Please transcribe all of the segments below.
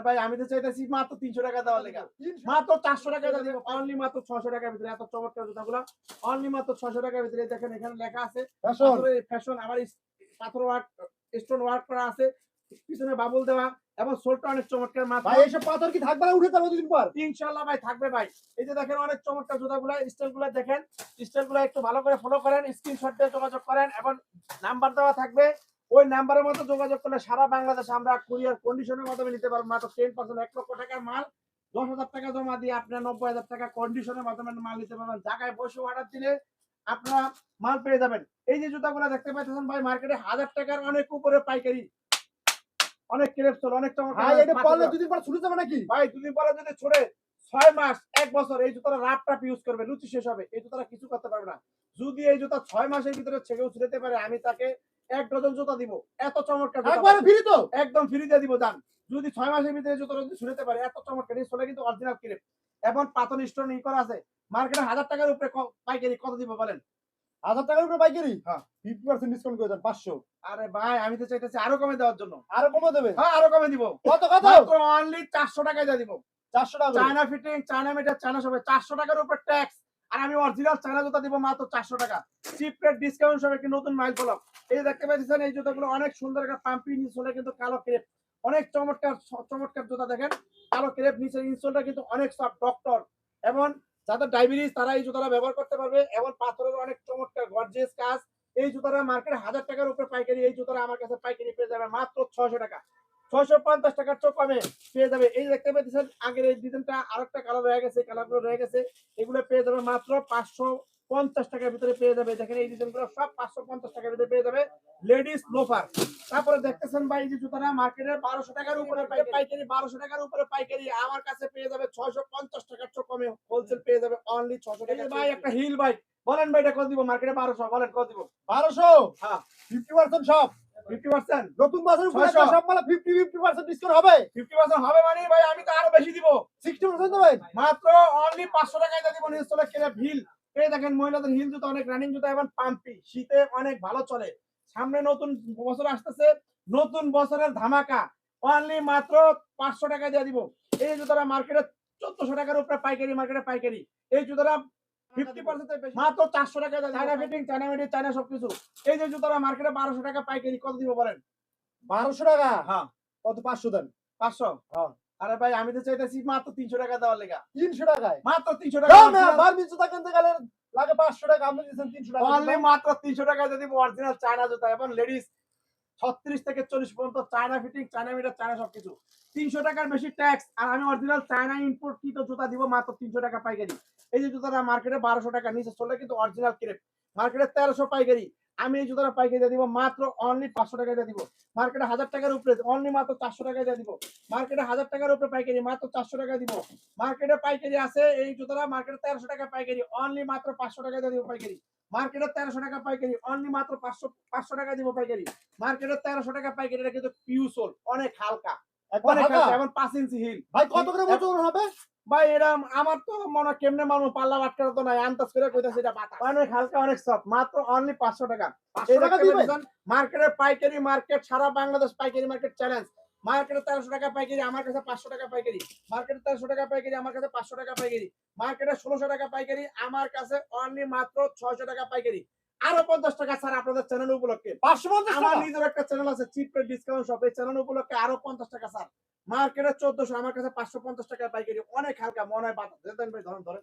আরে ভাই আমি তো চাইতেছি মাত্র তিনশো টাকা দেওয়ার লেগা। মাত্র চারশো টাকা অনলি মাত্র ছশো টাকার ভিতরে। এত চমৎকার জুতাগুলো অনলি মাত্র ছশো টাকার ভিতরে। দেখেন এখানে লেখা আছে ফ্যাশন আবার পাথর ওয়ার্ক স্টোন ওয়ার্ক করা আছে পিছনে বাবুল দেওয়া এবং সোলটা অনেক চমৎকার মাত্র ভাই এসব পাথর কি থাকবে? না উঠে যাবে দুদিন পর। ইনশাল্লাহ ভাই থাকবে ভাই। এই যে দেখেন অনেক চমৎকার জুতাগুলো স্টাইলগুলো দেখেন। স্টাইলগুলো একটু ভালো করে ফলো করেন স্ক্রিনশট দিয়ে যোগাযোগ করেন এবং নাম্বার দেওয়া থাকবে ওই নাম্বারের মতো যোগাযোগ করলে সারা বাংলাদেশে আমরা কুরিয়ার কন্ডিশনের মাধ্যমে নিতে পারব। মাত্র টেন পার্সেন্ট এক লক্ষ টাকার মাল দশ হাজার টাকা জমা দিয়ে আপনার নব্বই হাজার টাকা কন্ডিশনের মাধ্যমে মাল নিতে পারবেন। জায়গায় বসে অর্ডার দিলে আপনারা মাল পেয়ে যাবেন। এই যে জুতাগুলো দেখতে পাচ্ছেন ভাই মার্কেটে হাজার টাকার অনেক উপরে পাইকারি। অনেক ক্রেপ চল অনেক ভাই এটা পরলে দুদিন পর ছুটে যাবে নাকি? ভাই দুদিন পরে যদি ছড়ে ছয় মাস এক বছর এই জুতাটা রাপ টাপ ইউজ করবে লুচি শেষ হবে। এই জুতাটা কিছু করতে পারবে না। যদি এই জুতা ছয় মাসের ভিতরে ছেড়েও ছুড়েতে পারে আমি তাকে এক ডজন জুতা দিব। এত চমৎকার একবারে ফ্রি তো? একদম ফ্রি দিয়ে দিব দান যদি ছয় মাসের ভিতরে জুতা যদি ছুড়েতে পারে এত চমৎকার। এই কিন্তু অরিজিনাল ক্রেপ এবং পাতন স্টোন ই করা আছে। মার্কেটে হাজার টাকার উপরে পাইকারি কত দিব বলেন? হাজার টাকার উপরে পাইকারি? হ্যাঁ। ফিফটি পার্সেন্ট ডিসকাউন্ট করে দেন পাঁচশো। আরে ভাই আমি তো চাইতেছি আরও কমে দেওয়ার জন্য। আরও কমে দেবে? হ্যাঁ আরও কমে দিব। কত কত? অনলি চারশো টাকায় দিয়ে দিব। চারশো টাকা China fitting China meter China সবে। চারশো টাকার উপর ট্যাক্স আর আমি অরিজিনাল চায়না জুতা দিব মাত্র চারশো টাকা। চিপ রেট ডিসকাউন্ট সবে একটি নতুন মাইল ফলক এই দেখতে পাচ্ছেন, এই জুতাগুলো অনেক সুন্দর একটা পাম্পি নিচে কিন্তু কালো ক্রেপ। অনেক চমৎকার চমৎকার জুতা দেখেন। কালো ক্রেপ নিচের ইনসোলটা কিন্তু অনেক সব ডক্টর এবং যাদের ডায়াবেটিস তারা এই জুতাটা ব্যবহার করতে পারবে। এবং পাথরের অনেক চমৎকার গর্জিয়াস কাজ। এই জুতাটা মার্কেটে হাজার টাকার উপরে পাইকারি। এই জুতাটা আমার কাছে পাইকারি পেয়ে যাবে মাত্র ছয়শো টাকা। ছয়শো পঞ্চাশ টাকার চোখ কমে পেয়ে যাবে। এই দেখতে পাচ্ছেন, আগের এই ডিজাইনটা আরেকটা কালার রয়ে গেছে কালারগুলো রয়ে গেছে। এগুলো পেয়ে যাবে মাত্র পাঁচশো পঞ্চাশ টাকার ভিতরে পেয়ে যাবে। দেখেন এই ডিজাইনগুলো সব পাঁচশো পঞ্চাশ টাকার ভিতরে পেয়ে যাবে লেডিস লোফার তারপরে দেখতেছেন ভাই যে জুতাটা মার্কেটে বারোশো টাকার উপরে পাইকারি। বারোশো টাকার উপরে পাইকারি। আমার কাছে পেয়ে যাবে ছয়শো পঞ্চাশ টাকার চোখ কমে। হোলসেল পেয়ে যাবে অনলি ছশো টাকা ভাই একটা হিল বাইক বলেন ভাই এটা কত দিব? মার্কেটে বারোশো। বলেন কত দিব? বারোশো? হ্যাঁ। ফিফটি পার্সেন্ট সব। ফিফটি পার্সেন্ট নতুন সব মালা ফিফটি ফিফটি পার্সেন্ট ডিসকাউন্ট হবে। ফিফটি পার্সেন্ট হবে মানে ভাই আমি তো আরও বেশি দিব। সিক্সটি পার্সেন্ট দেবেন মাত্র অনলি পাঁচশো টাকায় দিব হচ্ছে কেলে হিল এই দেখেন মহিলাদের হিল জুতা অনেক রানিং জুতা এবং পাম্পি। শীতে অনেক ভালো চলে। সামনে নতুন বছর আসতেছে নতুন বছরের ধামাকা। অনলি মাত্র পাঁচশো টাকা দিয়ে দিব। এই জুতাটা মার্কেটে চোদ্দশো টাকার উপরে পাইকারি মার্কেটে পাইকারি। এই জুতাটা ফিফটি পার্সেন্ট মাত্র চারশো টাকা চায়না ফিটিং চায়না মিডিং চায়না সবকিছু। এই যে জুতাটা মার্কেটে বারোশো টাকা পাইকারি কত দিব বলেন? বারোশো টাকা? হ্যাঁ। কত? পাঁচশো দেন। পাঁচশো। হ্যাঁ। আরে ভাই আমি তো চাইতেছি মাত্র তিনশো টাকা দেওয়ার লেগা। তিনশো টাকায়? মাত্র তিনশো টাকা গেলে লাগে। পাঁচশো টাকা আপনি তিনশো টাকা। অনলি মাত্র তিনশো টাকা যদি অরিজিনাল চায়না জুতা এবং লেডিস ছত্রিশ থেকে চল্লিশ পর্যন্ত China fitting China meter China সবকিছু। তিনশো টাকার বেশি ট্যাক্স আর আমি অরিজিনাল চায়না ইম্পোর্ট কৃত জুতা দিব মাত্র তিনশো টাকা পাইকারি। এই যে জুতাটা মার্কেটে বারোশো টাকা নিচে চলে কিন্তু অরিজিনাল ক্রেপ মার্কেটে তেরোশো পাইকারি। আমি এই জুতাটা পাইকারি দিয়ে দিব, মাত্র অনলি পাঁচশো টাকা দিয়ে দিব। মার্কেটে হাজার টাকার উপরে অনলি মাত্র চারশো টাকা দিয়ে দিব। মার্কেটে হাজার টাকার উপরে পাইকারি, মাত্র চারশো টাকা দিব। মার্কেটে পাইকারি আছে, এই জুতাটা মার্কেটে তেরোশো টাকা পাইকারি অনলি মাত্র পাঁচশো টাকা দিয়ে দিব পাইকারি। মার্কেটে তেরোশো টাকা পাইকারি অনলি মাত্র পাঁচশো পাঁচশো টাকা দিব পাইকারি। মার্কেটে তেরোশো টাকা পাইকারি, এটা কিন্তু পিউসোল অনেক হালকা। একবার অনেক হালকা? হালকা এবং পাঁচ ইঞ্চি হিল। ভাই কত করে ওজন হবে? ভাই এটা আমার তো মনে কেমনে মানুষ পাল্লা আটকানো তো নাই আন্দাজ করে কইতাছে এটা বাতা অনেক হালকা অনেক সফট মাত্র অনলি পাঁচশো টাকা। মার্কেটে পাইকারি মার্কেট সারা বাংলাদেশ পাইকারি মার্কেট চ্যালেঞ্জ মার্কেটে তেরোশো টাকা পাইকারি আমার কাছে পাঁচশো টাকা পাইকারি। মার্কেটে তেরোশো টাকা পাইকারি আমার কাছে পাঁচশো টাকা পাইকারি। মার্কেটে ষোলোশো টাকা পাইকারি আমার কাছে অনলি মাত্র ছয়শো টাকা পাইকারি। আরও পঞ্চাশ টাকা স্যার আপনাদের চ্যানেল উপলক্ষে। পাঁচশো আমার নিজের একটা চ্যানেল আছে চিপ ডিসকাউন্ট শপ এই চ্যানেল উপলক্ষে আরও পঞ্চাশ টাকা স্যার মার্কেটে চোদ্দশো আমার কাছে পাঁচশো পঞ্চাশ টাকা পাইকারি। অনেক হালকা মনে হয় বাতাস ভাই ধরেন ধরেন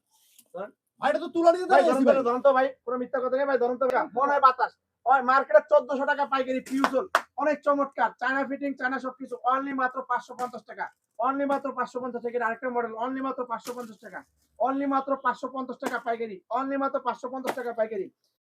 ভাই এটা তো তুলা নিতে ধরেন তো ভাই কোনো মিথ্যা কথা নেই ভাই ধরেন তো মনে হয় বাতাস। ওই মার্কেটে চোদ্দশো টাকা পাইকারি পিউজল অনেক চমৎকার। চায়না ফিটিং চায়না সবকিছু। অনলি মাত্র পাঁচশো পঞ্চাশ টাকা। অনলি মাত্র পাঁচশো পঞ্চাশ টাকা। আরেকটা মডেল অনলি মাত্র পাঁচশো পঞ্চাশ টাকা। অনলি মাত্র পাঁচশো পঞ্চাশ টাকা পাইকারি। অনলি মাত্র পাঁচশো পঞ্চাশ টাকা পাইকারি।